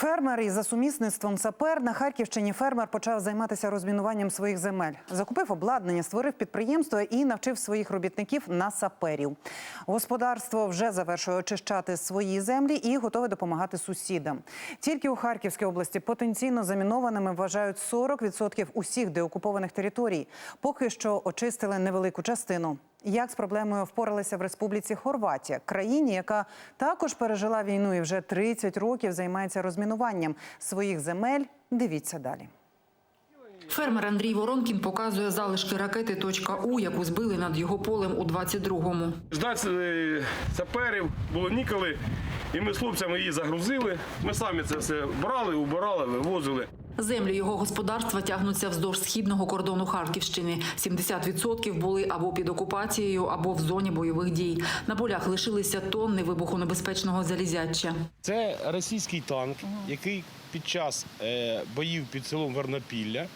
Фермер із за сумісництвом сапер на Харківщині фермер почав займатися розмінуванням своїх земель. Закупив обладнання, створив підприємство і навчив своїх робітників на саперів. Господарство вже завершує очищати свої землі і готове допомагати сусідам. Тільки у Харківській області потенційно замінованими вважають 40% усіх деокупованих територій. Поки що очистили невелику частину. Як з проблемою впоралися в Республіці Хорватія, країні, яка також пережила війну і вже 30 років займається розмінуванням своїх земель. Дивіться далі. Фермер Андрій Воронкін показує залишки ракети «Точка У», яку збили над його полем у 22-му. Ждати саперів було ніколи, і ми з хлопцями її загрузили. Ми самі це все брали, убирали, вивозили. Землі його господарства тягнуться вздовж східного кордону Харківщини. 70% були або під окупацією, або в зоні бойових дій. На полях лишилися тонни вибухонебезпечного залізяча. Це російський танк, який під час е, боїв під селом Вернопілля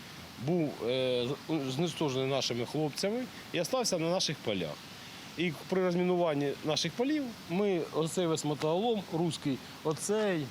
був е, знестожений нашими хлопцями і остався на наших полях. І при розмінуванні наших полів ми оцей весь мотоголом руський, оцей,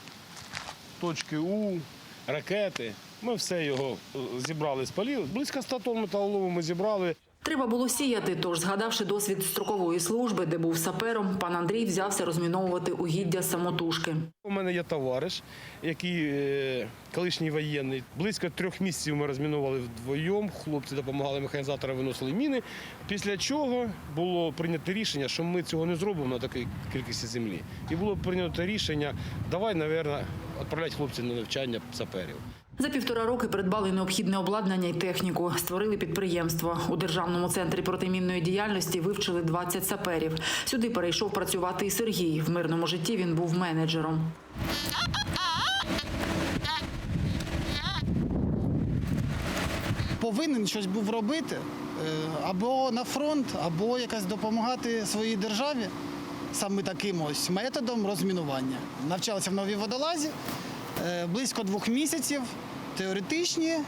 точки У, ракети. Ми все його е, зібрали з полів. Близько 100 тонн металолому ми зібрали. Треба було сіяти, тож, згадавши досвід строкової служби, де був сапером, пан Андрій взявся розміновувати угіддя самотужки. У мене є товариш, який е, колишній воєнний. Близько трьох місяців ми розмінували вдвоєм. Хлопці допомагали механізатори, виносили міни. Після чого було прийнято рішення, що ми цього не зробимо на такій кількості землі. І було прийнято рішення, давай, мабуть, відправляти хлопців на навчання саперів. За півтора роки придбали необхідне обладнання і техніку, створили підприємство. У державному центрі протимінної діяльності вивчили 20 саперів. Сюди перейшов працювати і Сергій. В мирному житті він був менеджером. повинен щось був робити е, або на фронт, або якось допомагати своїй державі саме таким ось методом розмінування. Навчалися в новій водолазі близько двох місяців. Теоретичні е,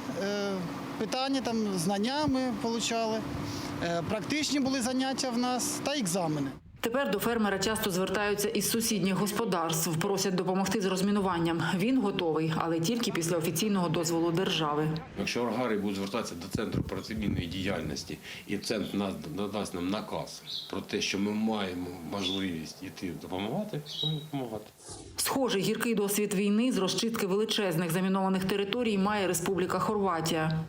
питання, там, знання ми отримали, практичні були заняття в нас та екзамени. Тепер до фермера часто звертаються із сусідніх господарств, просять допомогти з розмінуванням. Він готовий, але тільки після офіційного дозволу держави. Якщо органи будуть звертатися до центру протимінної діяльності, і центр надасть нам наказ про те, що ми маємо можливість іти допомагати, то ми допомагати. Схожий гіркий досвід війни з розчистки величезних замінованих територій має Республіка Хорватія.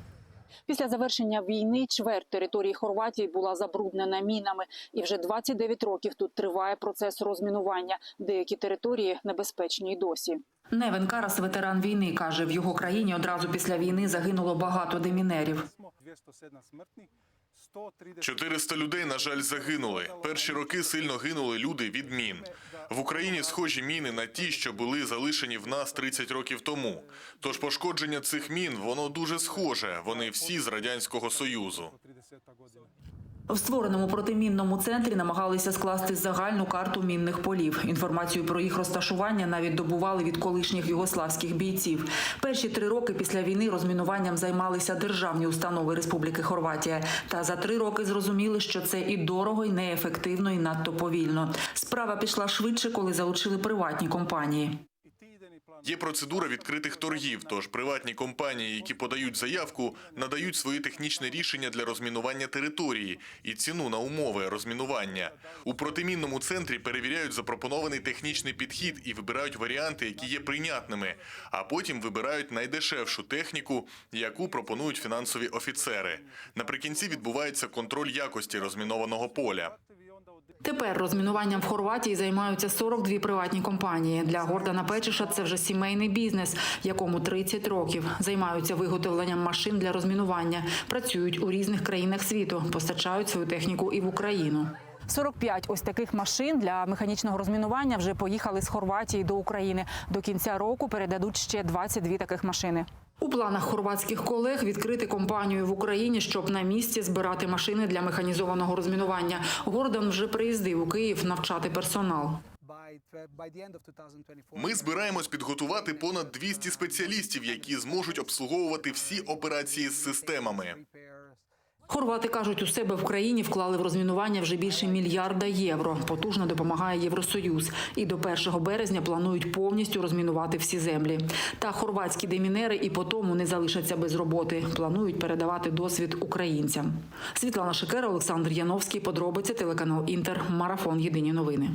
Після завершення війни чверть території Хорватії була забруднена мінами, і вже 29 років тут триває процес розмінування. Деякі території небезпечні й досі. Невен Карас, ветеран війни, каже, в його країні одразу після війни загинуло багато демінерів. 207 смертних, 130 400 людей, на жаль, загинули. Перші роки сильно гинули люди від мін. В Україні схожі міни на ті, що були залишені в нас 30 років тому. Тож пошкодження цих мін воно дуже схоже. Вони всі з радянського союзу. 30 година. В створеному протимінному центрі намагалися скласти загальну карту мінних полів. Інформацію про їх розташування навіть добували від колишніх югославських бійців. Перші три роки після війни розмінуванням займалися державні установи Республіки Хорватія. Та за три роки зрозуміли, що це і дорого, і неефективно, і надто повільно. Справа пішла швидше, коли залучили приватні компанії. Є процедура відкритих торгів, тож приватні компанії, які подають заявку, надають свої технічні рішення для розмінування території і ціну на умови розмінування. У протимінному центрі перевіряють запропонований технічний підхід і вибирають варіанти, які є прийнятними, а потім вибирають найдешевшу техніку, яку пропонують фінансові офіцери. Наприкінці відбувається контроль якості розмінованого поля. Тепер розмінуванням в Хорватії займаються 42 приватні компанії. Для Гордана Печиша це вже сімейний бізнес, якому 30 років. Займаються виготовленням машин для розмінування. Працюють у різних країнах світу, постачають свою техніку і в Україну. 45 ось таких машин для механічного розмінування вже поїхали з Хорватії до України. До кінця року передадуть ще 22 таких машини. У планах хорватських колег відкрити компанію в Україні, щоб на місці збирати машини для механізованого розмінування. Гордон вже приїздив у Київ навчати персонал. by, by the end of 2024. Ми збираємось підготувати понад 200 спеціалістів, які зможуть обслуговувати всі операції з системами. Хорвати кажуть, у себе в країні вклали в розмінування вже більше мільярда євро. Потужно допомагає Євросоюз. І до 1 березня планують повністю розмінувати всі землі. Та хорватські демінери і по тому не залишаться без роботи. Планують передавати досвід українцям. Світлана Шикера, Олександр Яновський. Подробиці телеканал Інтер. Марафон. Єдині новини.